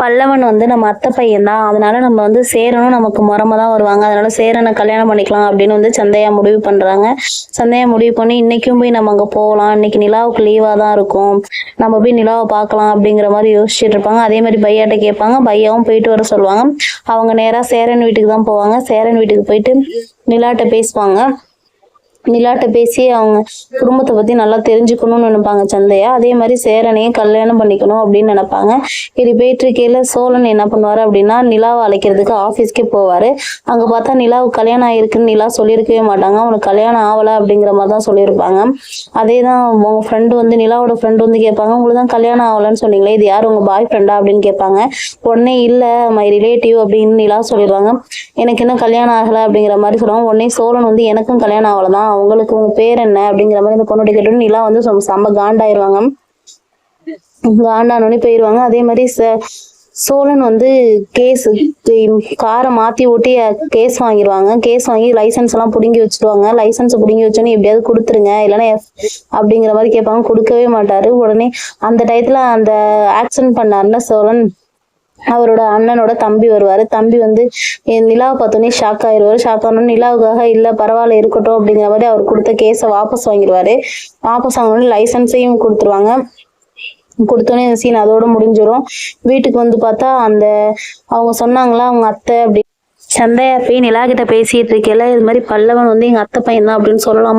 பல்லவன் வந்து நம்ம அத்தை பையன் தான் அதனால நம்ம வந்து சேரனும் நமக்கு முறமா தான் வருவாங்க. அதனால சேரனை கல்யாணம் பண்ணிக்கலாம் அப்படின்னு வந்து சந்தையா முடிவு பண்றாங்க. சந்தையா முடிவு பண்ணி இன்னைக்கும் போய் நம்ம அங்க போகலாம். இன்னைக்கு நிலாவுக்கு லீவா தான் இருக்கும். நம்ம போய் நிலாவை பார்க்கலாம் அப்படிங்கிற மாதிரி யோசிச்சுட்டு இருப்பாங்க. அதே மாதிரி பையாட்ட கேட்பாங்க. பையாவும் போயிட்டு வர சொல்லுவாங்க. அவங்க நேரா சேரன் வீட்டுக்கு தான் போவாங்க. சேரன் வீட்டுக்கு போயிட்டு நிலாட்ட பேசுவாங்க. நிலாட்ட பேசி அவங்க குடும்பத்தை பத்தி நல்லா தெரிஞ்சுக்கணும்னு நினைப்பாங்க சந்தையா. அதே மாதிரி சேரனையும் கல்யாணம் பண்ணிக்கணும் அப்படின்னு நினைப்பாங்க. இது போயிட்டு இருக்கையில சோழன் என்ன பண்ணுவாரு அப்படின்னா நிலாவை அழைக்கிறதுக்கு ஆஃபீஸ்க்கே போவாரு. அங்க பார்த்தா நிலாவு கல்யாணம் ஆயிருக்குன்னு நிலா சொல்லியிருக்கவே மாட்டாங்க. அவனுக்கு கல்யாணம் ஆகல அப்படிங்கிற மாதிரி தான் சொல்லியிருப்பாங்க. அதே தான் உங்க ஃப்ரெண்டு வந்து நிலாவோட ஃப்ரெண்டு வந்து கேட்பாங்க உங்களுக்கு தான் கல்யாணம் ஆகலன்னு சொன்னீங்களே இது யார் உங்க பாய் ஃப்ரெண்டா அப்படின்னு கேட்பாங்க. உடனே இல்ல மை ரிலேட்டிவ் அப்படின்னு நிலா சொல்லிடுவாங்க. எனக்கு இன்னும் கல்யாணம் ஆகல அப்படிங்கிற மாதிரி சொல்லுவாங்க. உடனே சோழன் வந்து எனக்கும் கல்யாணம் ஆகலதான் உங்களுக்கு உங்க பேர் என்ன அப்படிங்கிற மாதிரி இந்த பொண்ணுடைய கேட்டோன்னு நிலா வந்து செம்ம- செம்ம காண்டாயிருவாங்க. காண்டானோடனே போயிடுவாங்க அதே மாதிரி ச- சோழன் வந்து கேஸ் காரை மாத்தி ஓட்டி கேஸ் வாங்கிடுவாங்க கேஸ் வாங்கி லைசன்ஸ் எல்லாம் புடுங்கி வச்சிருவாங்க. லைசன்ஸ் புடுங்கி வச்சோன்னே எப்படியாவது கொடுத்துருங்க. இல்லைன்னா எஃப் அப்படிங்கிற மாதிரி கேட்பாங்க. கொடுக்கவே மாட்டாரு. உடனே அந்த டயத்துல அந்த ஆக்சிடென்ட் பண்ணார்ல சோழன். அவரோட அண்ணனோட தம்பி வருவாரு. தம்பி வந்து என் நிலாவை பார்த்தோன்னே ஷாக் ஆயிடுவாரு ஷாக் ஆனோடனே நிலாவுக்காக இல்ல பரவாயில்ல இருக்கட்டும் அப்படிங்கிற மாதிரி அவர் கொடுத்த கேஸை வாபஸ் வாங்கிடுவாரு. வாபஸ் வாங்கினோடனே லைசன்ஸையும் கொடுத்துருவாங்க. கொடுத்தோன்னே இந்த சீன் அதோட முடிஞ்சிடும் வீட்டுக்கு வந்து பார்த்தா அந்த அவங்க சொன்னாங்களா அவங்க அத்தை அப்படி. சந்தையா போய் நிலா கிட்ட பேசிட்டு இருக்கேல இது மாதிரி பல்லவன் வந்து எங்க அத்தை பையன் தான் அப்படின்னு சொல்லலாம்.